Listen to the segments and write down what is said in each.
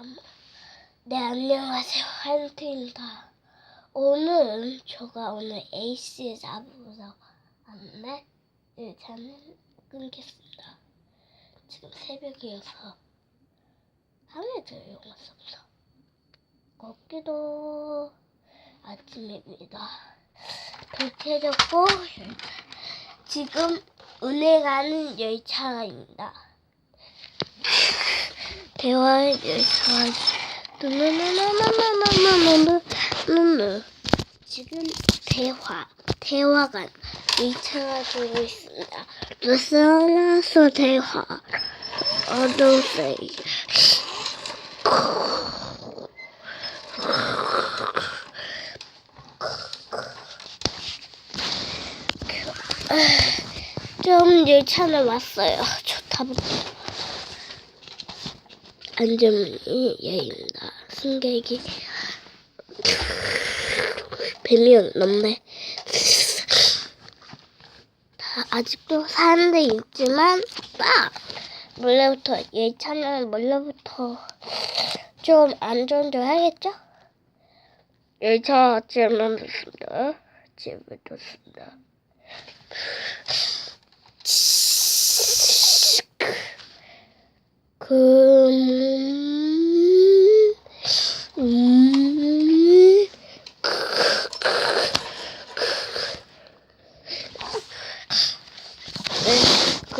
한- 네, 안녕하세요. 한트입니다. 오늘, 제가 오늘 에이스 잡으러 왔는데, 일차는 끊겠습니다. 지금 새벽이어서, 밤에 들어온 것없어 걷기도 아침입니다. 도착했고, 지금 운행하는 열차입니다. 대화의 열차. 누누누누누누누누누누. 지금 대화, 대화관 들고 있습니다. 루스라서 대화. 어두세이. 좀 열차는 왔어요. 좋다부터. 안전문이 열립니다. 승객이 뱀이 넘네. 다 아직도 사는데 있지만 딱 원래부터 열차는 원래부터 좀 안전조해야겠죠? 열차 집을 뒀습니다. 집을 뒀습니다. 그,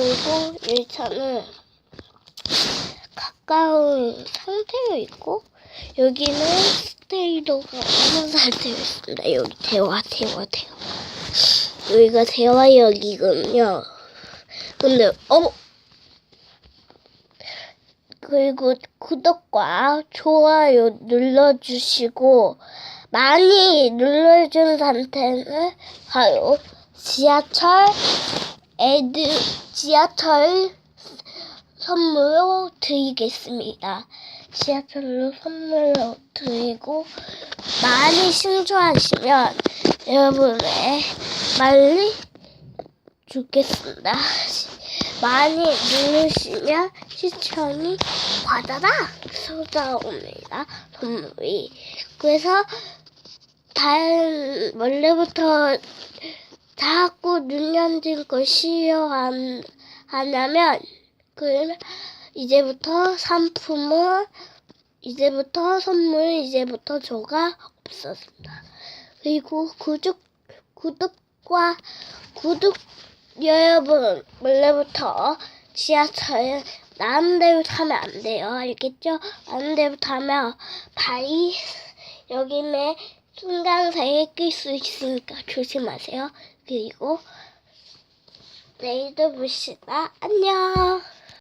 그리고 일차는 가까운 상태로 있고, 여기는 스테이도가 없는 상태로 있습니다. 여기 대화, 대화, 대화. 여기가 대화역이군요. 근데, 어머! 그리고 구독과 좋아요 눌러주시고 많이 눌러준 상태는 바로 지하철 애들 지하철 선물로 드리겠습니다. 지하철로 선물로 드리고 많이 신청하시면 여러분의 빨리 주겠습니다. 많이 누르시면 시청이 받아라 쏟아옵니다. 선물이. 그래서 다른 원래부터 자꾸 눈여진 걸 싫어하냐면 그러면 이제부터 상품은 이제부터 선물 이제부터 조가 없었습니다. 그리고 구독 구독과 구독 여러분 원래부터 지하철 나는 대로 타면 안 돼요. 알겠죠? 나는 대로 타면 발이 여기에 순간 사이에 낄 수 있으니까 조심하세요. 그리고 내일도 봅시다. 안녕.